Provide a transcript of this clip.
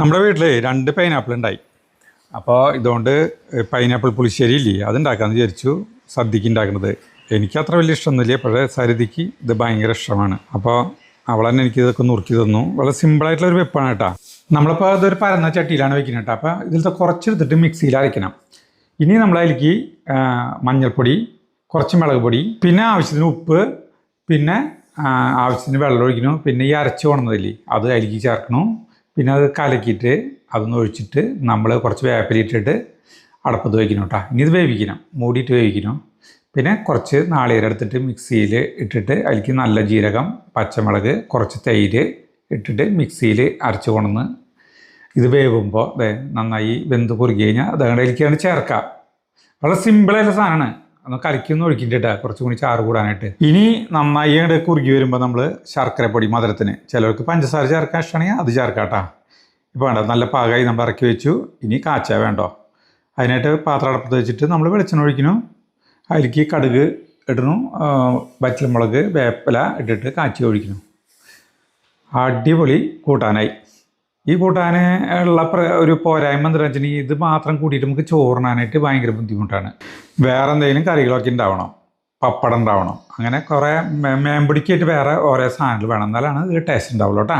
നമ്മുടെ വീട്ടിൽ രണ്ട് പൈനാപ്പിൾ ഉണ്ടായി. അപ്പോൾ ഇതുകൊണ്ട് പൈനാപ്പിൾ പുളിശ്ശേരി ഇല്ലേ അതുണ്ടാക്കാമെന്ന് വിചാരിച്ചു സദ്യക്ക് ഉണ്ടാക്കുന്നത് എനിക്ക് അത്ര വലിയ ഇഷ്ടമൊന്നുമില്ല പക്ഷേ സരിതിക്ക് ഇത് ഭയങ്കര ഇഷ്ടമാണ്. അപ്പോൾ അവൾ തന്നെ എനിക്ക് ഇതൊക്കെ നുറുക്കി തന്നു. വളരെ സിമ്പിളായിട്ടുള്ള ഒരു വെപ്പാണ് കേട്ടോ. നമ്മളിപ്പോൾ ഇതൊരു പരന്ന ചട്ടിയിലാണ് വെക്കുന്നത് കേട്ടോ. അപ്പോൾ ഇതിലത്തെ കുറച്ചെടുത്തിട്ട് മിക്സിയിൽ അരയ്ക്കണം. ഇനി നമ്മൾ അതിലേക്ക് മഞ്ഞൾപ്പൊടി കുറച്ച് മുളക് പൊടി പിന്നെ ആവശ്യത്തിന് ഉപ്പ് പിന്നെ ആവശ്യത്തിന് വെള്ളം ഒഴിക്കണം. പിന്നെ ഈ അരച്ച് കൊണ്ടതില്ലേ അത് അതിലേക്ക് ചേർക്കണം. പിന്നെ അത് കലക്കിയിട്ട് അതൊന്ന് ഒഴിച്ചിട്ട് നമ്മൾ കുറച്ച് വേപ്പിലിട്ടിട്ട് അടപ്പത്ത് വയ്ക്കണം കേട്ടോ ഇനി ഇത് വേവിക്കണം. മൂടിയിട്ട് വേവിക്കണം. പിന്നെ കുറച്ച് നാളികേരം എടുത്തിട്ട് മിക്സിയിൽ ഇട്ടിട്ട് അതിലേക്ക് നല്ല ജീരകം പച്ചമുളക് കുറച്ച് തൈര് ഇട്ടിട്ട് മിക്സിയിൽ അരച്ച് കൊണ്ടുവന്ന് ഇത് വേവുമ്പോൾ അതെ നന്നായി വെന്ത് കുറുകി കഴിഞ്ഞാൽ അതങ്ങടെ അതിലേക്കാണ് ചേർക്കുക വളരെ സിമ്പിളായിട്ടുള്ള സാധനമാണ്. ഒന്ന് കലക്കൊന്ന് ഒഴിക്കിട്ടിട്ടാ കുറച്ചും കൂടി ചാറ് കൂടാനായിട്ട്. ഇനി നന്നായി അങ്ങോട്ട് കുറുകി വരുമ്പോൾ നമ്മൾ ശർക്കരപ്പൊടി മധുരത്തിന്. ചിലർക്ക് പഞ്ചസാര ചേർക്കാൻ ഇഷ്ടമാണെങ്കിൽ അത് ചേർക്കാട്ടാ. ഇപ്പോൾ വേണ്ട നല്ല പാകമായി നമ്മൾ ഇറക്കി വെച്ചു. ഇനി കാച്ച വേണ്ടോ? അതിനായിട്ട് പാത്രം അടപ്പത്ത് വെച്ചിട്ട് നമ്മൾ വെളിച്ചെണ്ണ ഒഴിക്കുന്നു. അതിലേക്ക് കടുക് ഇടണു ആ, വറ്റൽമുളക് വേപ്പില ഇട്ടിട്ട് കാച്ചി ഒഴിക്കുന്നു. അടിപൊളി കൂട്ടാനായി. ഈ കൂട്ടാന് ഉള്ള ഒരു പോരായ്മ എന്താ ഇത് മാത്രം കൂട്ടിയിട്ട് നമുക്ക് ചോറിനാനായിട്ട് ഭയങ്കര ബുദ്ധിമുട്ടാണ്. വേറെ എന്തെങ്കിലും കറികളൊക്കെ ഉണ്ടാവണം. പപ്പടം ഉണ്ടാവണം. അങ്ങനെ കുറേ മേമ്പൊടിക്കായിട്ട് വേറെ ഓരോ സാധനങ്ങൾ വേണം. എന്നാലാണ് ഇത് ടേസ്റ്റ് ഉണ്ടാവുള്ളൂ കേട്ടോ.